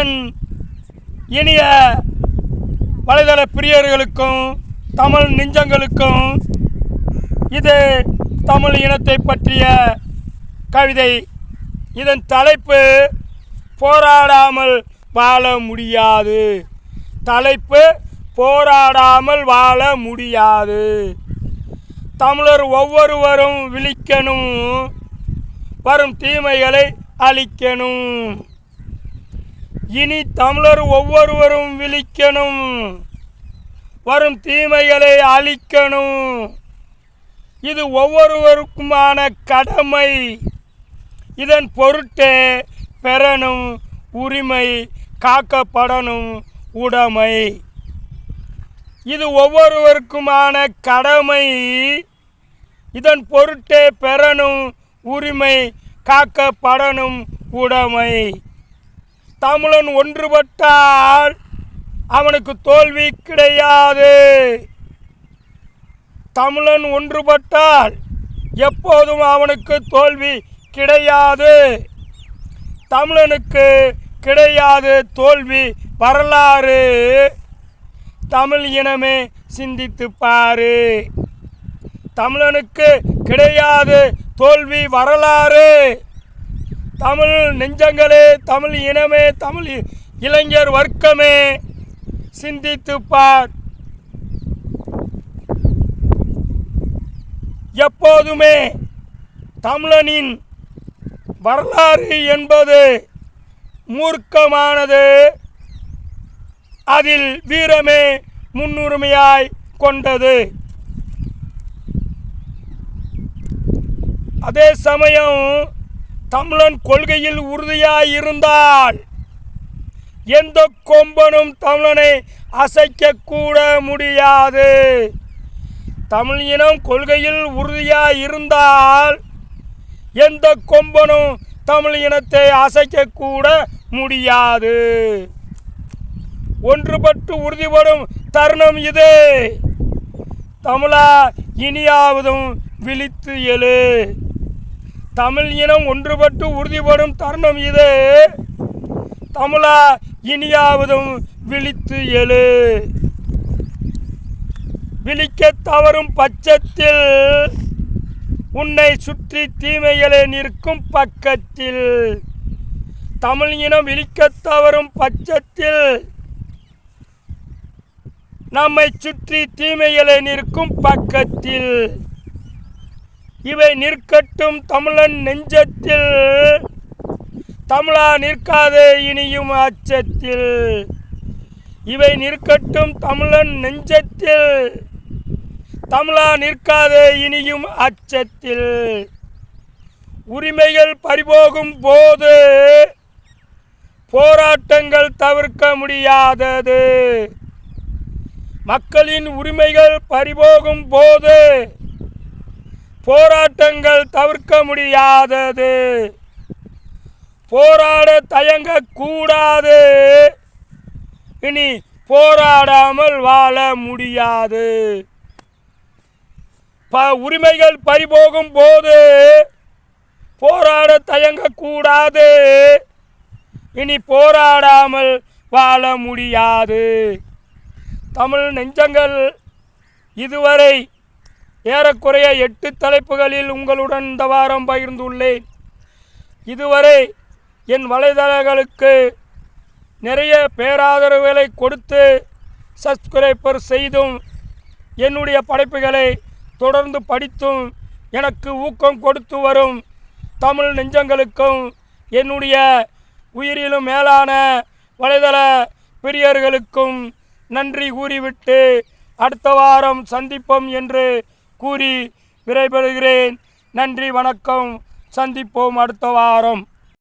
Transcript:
என் இனிய வலைதள பிரியர்களுக்கும் தமிழ் நெஞ்சங்களுக்கும் இது தமிழ் இனத்தை பற்றிய கவிதை. இதன் தலைப்பு போராடாமல் வாழ முடியாது. தலைப்பு போராடாமல் வாழ முடியாது. தமிழர் ஒவ்வொருவரும் விழிக்கணும் வரும் தீமைகளை அழிக்கணும். இனி தமிழர் ஒவ்வொருவரும் விழிக்கணும். வரும் தீமைகளை அழிக்கணும். இது ஒவ்வொருவருக்குமான கடமை. இதன் பொருட்டே பெறணும் உரிமை காக்கப்படணும் உடைமை. இது ஒவ்வொருவருக்குமான கடமை. இதன் பொருட்டே பெறணும் உரிமை காக்கப்படணும் உடைமை. தமிழன் ஒன்றுபட்டால் அவனுக்கு தோல்வி கிடையாது. தமிழன் ஒன்றுபட்டால் எப்போதும் அவனுக்கு தோல்வி கிடையாது. தமிழனுக்கு கிடையாது தோல்வி வரலாறு. தமிழ் இனமே சிந்தித்து பாரு. தமிழனுக்கு கிடையாது தோல்வி வரலாறு. தமிழ் நெஞ்சங்களே தமிழ் இனமே தமிழ் இளைஞர் வர்க்கமே சிந்தித்து பார் எப்போதுமே தமிழனின் வரலாறு என்பது மூர்க்கமானது. அதில் வீரமே முன்னுரிமையாய் கொண்டது. அதே சமயம் தமிழன் கொள்கையில் உறுதியாய் இருந்தால் எந்த கொம்பனும் தமிழனை அசைக்கக்கூட முடியாது. தமிழ் இனம் கொள்கையில் உறுதியாய் இருந்தால் எந்த கொம்பனும் தமிழ் இனத்தை அசைக்கக்கூட முடியாது. ஒன்றுபட்டு உறுதிபடும் தருணம் இது. தமிழா இனியாவதும் விழித்து எழு. தமிழ் இனம் ஒன்றுபட்டு உறுதிப்படும் தருணம் இது. தமிழா இனியாவதும் விழித்து எழு. விழிக்க தவறும் பட்சத்தில் உன்னை சுற்றி தீமைகளே நிற்கும் பக்கத்தில். தமிழ் இனம் விழிக்க தவறும் பட்சத்தில் நம்மை சுற்றி தீமைகளை நிற்கும் பக்கத்தில். இவை நிற்கட்டும் தமிழன் நெஞ்சத்தில். தமிழா நிற்காதே இனியும் அச்சத்தில். இவை நிற்கட்டும் தமிழன் நெஞ்சத்தில். தமிழா நிற்காதே இனியும் அச்சத்தில். உரிமைகள் பறிபோகும் போது போராட்டங்கள் தவிர்க்க முடியாதது. மக்களின் உரிமைகள் பறிபோகும் போது போராட்டங்கள் தவிர்க்க முடியாதது. போராட தயங்கக்கூடாது. இனி போராடாமல் வாழ முடியாது. ப உரிமைகள் பறிபோகும் போது போராட தயங்கக்கூடாது. இனி போராடாமல் வாழ முடியாது. தமிழ் நெஞ்சங்கள் இதுவரை ஏறக்குறைய எட்டு தலைப்புகளில் உங்களுடன் இந்த வாரம் பகிர்ந்துள்ளேன். இதுவரை என் வலைதளங்களுக்கு நிறைய பேராதரவுகளை கொடுத்து சப்ஸ்கிரைபர் செய்தும் என்னுடைய படைப்புகளை தொடர்ந்து படித்தும் எனக்கு ஊக்கம் கொடுத்து வரும் தமிழ் நெஞ்சங்களுக்கும் என்னுடைய உயிரிலும் மேலான வலைதள பிரியர்களுக்கும் நன்றி கூறிவிட்டு அடுத்த வாரம் சந்திப்போம் என்று கூறி விடைபெறுகிறேன். நன்றி வணக்கம். சந்திப்போம் அடுத்த வாரம்.